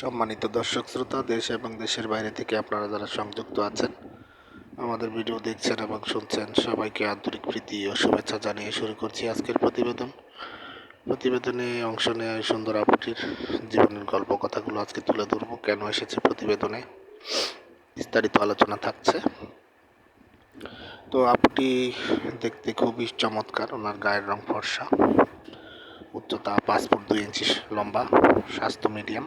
সম্মানিত দর্শক শ্রোতা, দেশ এবং দেশের বাইরে থেকে আপনারা যারা সংযুক্ত আছেন, আমাদের ভিডিও দেখছেন এবং শুনছেন, সবাইকে আন্তরিক প্রীতি ও শুভেচ্ছা জানিয়ে শুরু করছি আজকের প্রতিবেদন। প্রতিবেদনে অংশ নেওয়া সুন্দর আপুটির জীবনের গল্প কথাগুলো আজকে তুলে ধরবো। কেন এসেছে প্রতিবেদনে? বিস্তারিত আলোচনা থাকছে। তো আপুটি দেখতে খুবই চমৎকার, ওনার গায়ের রং ফর্সা, উচ্চতা পাঁচ ফুট দুই ইঞ্চি লম্বা, স্বাস্থ্য মিডিয়াম।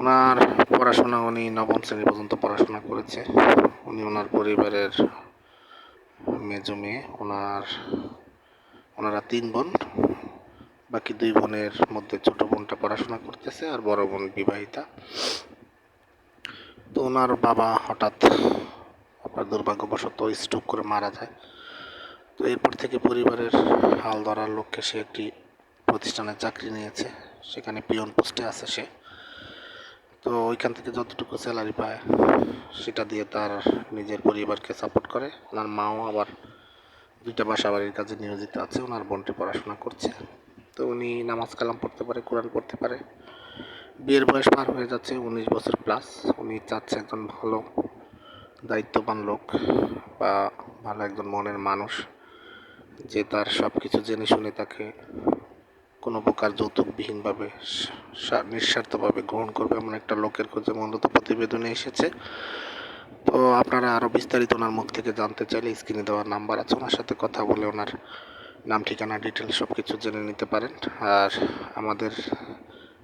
ওনার পড়াশোনা উনি নবম শ্রেণি পর্যন্ত পড়াশোনা করেছে। উনি ওনার পরিবারের মেজো মেয়ে, ওনার, ওনারা তিন বোন। বাকি দুই বোনের মধ্যে ছোট বোনটা পড়াশোনা করতেছে আর বড় বোন বিবাহিতা। তো ওনার বাবা হঠাৎ আপনার দুর্ভাগ্যবশত স্ট্রোক করে মারা যায়। তো এরপর থেকে পরিবারের হাল ধরার লক্ষ্যে সে একটি প্রতিষ্ঠানে চাকরি নিয়েছে। সেখানে পিয়ন পোস্টে আছে সে। তো ওইখান থেকে যতটুকু স্যালারি পায়, সেটা দিয়ে তার নিজের পরিবারকে সাপোর্ট করে। ওনার মাও আবার দুইটা বাসা বাড়ির কাজে নিয়োজিত আছে, ওনার বোনটি পড়াশোনা করছে। তো উনি নামাজ কালাম পড়তে পারে, কোরআন পড়তে পারে। বিয়ের বয়স পার হয়ে যাচ্ছে উনিশ বছর প্লাস উনি চাচ্ছে একজন ভালো, দায়িত্ববান লোক বা ভালো একজন মনের মানুষ, যে তার সব কিছু জেনে শুনে তাকে কোনো প্রকার যৌতুকবিহীনভাবে নিঃস্বার্থভাবে গ্রহণ করবে এমন একটা লোকের খোঁজে মূলত প্রতিবেদনে এসেছে। তো আপনারা আরও বিস্তারিত ওনার মুখ থেকে জানতে চাইলে স্ক্রিনে দেওয়ার নাম্বার আছে, ওনার সাথে কথা বলে ওনার নাম, ঠিকানা ডিটেলস সব কিছু জেনে নিতে পারেন। আর আমাদের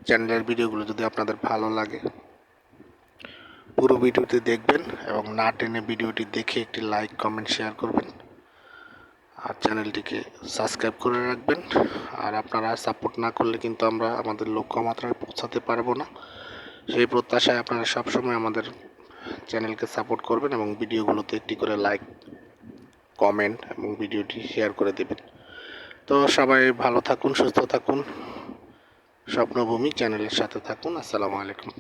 চ্যানেলের ভিডিওগুলো যদি আপনাদের ভালো লাগে, পুরো ভিডিওটি দেখবেন এবং না টেনে ভিডিওটি দেখে একটি লাইক, কমেন্ট, শেয়ার করবেন। আর চ্যানেলটিকে সাবস্ক্রাইব করে রাখবেন। আর আপনারা সাপোর্ট না করলে কিন্তু আমরা আমাদের লক্ষ্যমাত্রায় পৌঁছাতে পারব না। সেই প্রত্যাশায় আপনারা সবসময় আমাদের চ্যানেলকে সাপোর্ট করবেন এবং ভিডিওগুলোতে একটি করে লাইক, কমেন্ট এবং ভিডিওটি শেয়ার করে দেবেন। তো সবাই ভালো থাকুন, সুস্থ থাকুন। স্বপ্নভূমি চ্যানেলের সাথে থাকুন। আসসালামু আলাইকুম।